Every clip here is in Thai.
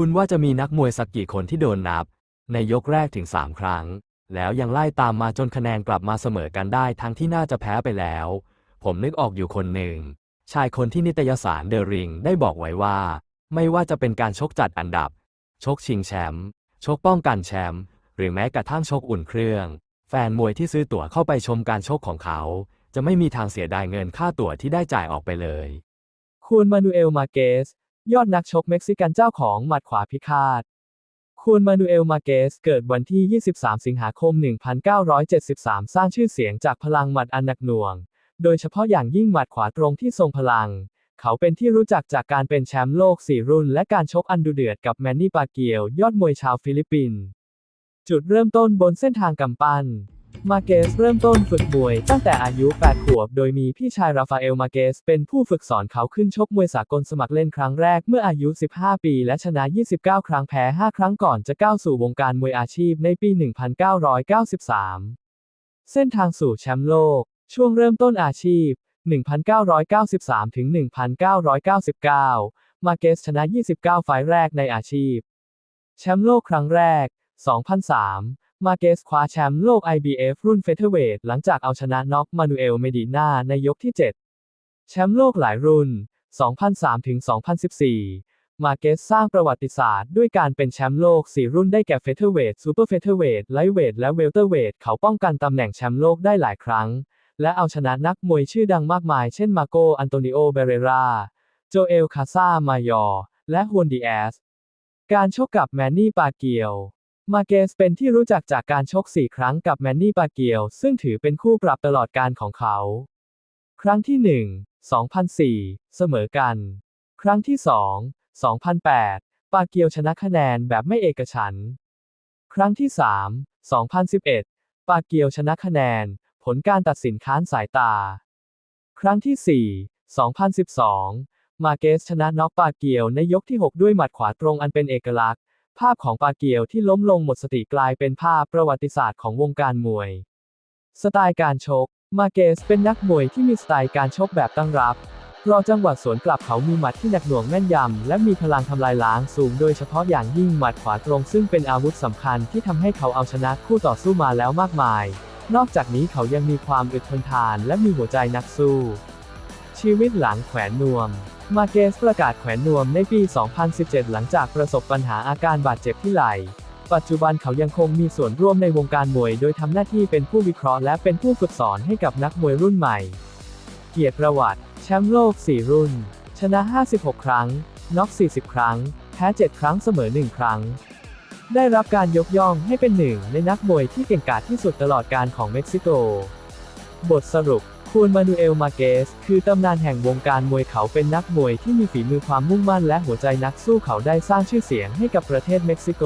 คุณว่าจะมีนักมวยสักกี่คนที่โดนนับ ในยกแรกถึง 3 ครั้ง แล้วยังไล่ตามมาจนคะแนนกลับมาเสมอกันได้ทั้งที่น่าจะแพ้ไปแล้ว ผมนึกออกอยู่คนหนึ่ง ชายคนที่นิตยสารเดอะริงได้บอกไว้ว่า ไม่ว่าจะเป็นการชกจัดอันดับ ชกชิงแชมป์ชกป้องกันแชมป์หรือแม้กระทั่งชกอุ่นเครื่อง แฟนมวยที่ซื้อตั๋วเข้าไปชมการชกของเขา จะไม่มีทางเสียดายเงินค่าตั๋วที่ได้จ่ายออกไปเลยคูนมานูเอลมาเกส ยอดนักชกเม็กซิกันเจ้าของหมัดขวาพิฆาต คูนมานูเอล มาเกส เกิดวันที่ 23 สิงหาคม 1973 สร้างชื่อเสียงจากพลังหมัดอันหนักหน่วง โดยเฉพาะอย่างยิ่งหมัดขวาตรงที่ทรงพลัง เขาเป็นที่รู้จักจากการเป็นแชมป์โลก 4 รุ่น และการชกอันดุเดือดกับแมนนี่ปาเกียวยอดมวยชาวฟิลิปปินส์ จุดเริ่มต้นบนเส้นทางกำปั้น มาเกสเริ่มต้นฝึกมวยตั้งแต่อายุ 8 ขวบ โดยมีพี่ชายราฟาเอลมาเกสเป็นผู้ฝึกสอนเขาขึ้นชกมวยสากลสมัครเล่นครั้งแรกเมื่ออายุ 15 ปี และชนะ 29 ครั้งแพ้ 5 ครั้งก่อนจะก้าวสู่วงการมวยอาชีพในปี 1993 เส้นทางสู่แชมป์โลก ช่วงเริ่มต้นอาชีพ 1993 ถึง 1999 มาเกสชนะ 29 ไฟล์แรกในอาชีพ แชมป์โลกครั้งแรก 2003 มาเกสคว้าแชมป์โลก IBF รุ่นเฟเธอร์เวทหลังจากเอาชนะน็อกมานูเอลเมดินาในยกที่ 7 แชมป์โลกหลายรุ่น 2003 ถึง 2014 มาเกสสร้างประวัติศาสตร์ด้วยการเป็นแชมป์โลก 4 รุ่นได้แก่เฟเธอร์เวทซูเปอร์เฟเธอร์เวทไลท์เวทและเวลเตอร์เวทเขาป้องกันตำแหน่งแชมป์โลกได้หลายครั้ง และเอาชนะนักมวยชื่อดังมากมาย เช่นมาโกอันโตนิโอเบเรราโจเอลคาซามายอร์และฮวนดีแอส การชกกับแมนนี่ปาเกียว มาเกสเป็นที่รู้จักจากการชก4ครั้งกับแมนนี่ปาเกียว ซึ่งถือเป็นคู่ปรับตลอดการของเขา ครั้งที่ 1 2004 เสมอกัน ครั้งที่ 2 2008 ปาเกียวชนะคะแนนแบบไม่เอกฉันท์ครั้งที่ 3 2011 ปาเกียวชนะคะแนน ผลการตัดสินค้านสายตา ครั้งที่ 4 2012 มาเกสชนะน็อกปาเกียวในยกที่ 6 ด้วยหมัดขวาตรงอันเป็นเอกลักษณ์ ภาพของปาเกียวที่ล้มลงหมดสติกลายเป็นภาพประวัติศาสตร์ของวงการมวย สไตล์การชก มาเกสเป็นนักมวยที่มีสไตล์การชกแบบตั้งรับ รอจังหวะสวนกลับเขามีหมัดที่หนักหน่วงแม่นยำ และมีพลังทำลายล้างสูงโดยเฉพาะอย่างยิ่งหมัดขวาตรงซึ่งเป็นอาวุธสำคัญที่ทำให้เขาเอาชนะคู่ต่อสู้มาแล้วมากมาย นอกจากนี้เขายังมีความอึดทนทาน และมีหัวใจนักสู้ ชีวิตหลังแขวนนวม มาเกสประกาศแขวนนวมในปี 2017 หลังจากประสบปัญหาอาการบาดเจ็บที่ไหล่ ปัจจุบันเขายังคงมีส่วนร่วมในวงการมวย โดยทำหน้าที่เป็นผู้วิเคราะห์และเป็นผู้ฝึกสอนให้กับนักมวยรุ่นใหม่ เกียรติประวัติ แชมป์โลก 4 รุ่น ชนะ 56 ครั้ง น็อก 40 ครั้ง แพ้ 7 ครั้งเสมอ 1 ครั้ง ได้รับการยกย่องให้เป็นหนึ่งในนักมวยที่เก่งกาจที่สุดตลอดการของเม็กซิโก บทสรุป คูนมานูเอล มาเกส คือตำนานแห่งวงการมวยเขาเป็นนักมวยที่มีฝีมือความมุ่งมั่นและหัวใจนักสู้เขาได้สร้างชื่อเสียงให้กับประเทศเม็กซิโก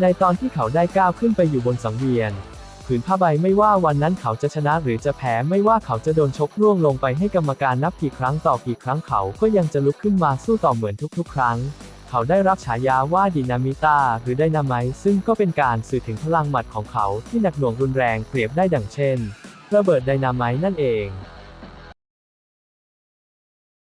ในตอนที่เขาได้ก้าวขึ้นไปอยู่บนสังเวียน ผืนผ้าใบไม่ว่าวันนั้นเขาจะชนะหรือจะแพ้ไม่ว่าเขาจะโดนชกร่วงลงไปให้กรรมการนับกี่ครั้งต่อกี่ครั้งเขาก็ยังจะลุกขึ้นมาสู้ต่อเหมือนทุกๆ ครั้ง เขาได้รับฉายาว่าดินามิตาหรือไดนามต์ซึ่งก็เป็นการสื่อถึงพลังหมัดของเขาที่หนักหน่วงรุนแรงเปรียบได้ดังเช่น ระเบิดไดนาไมต์นั่นเอง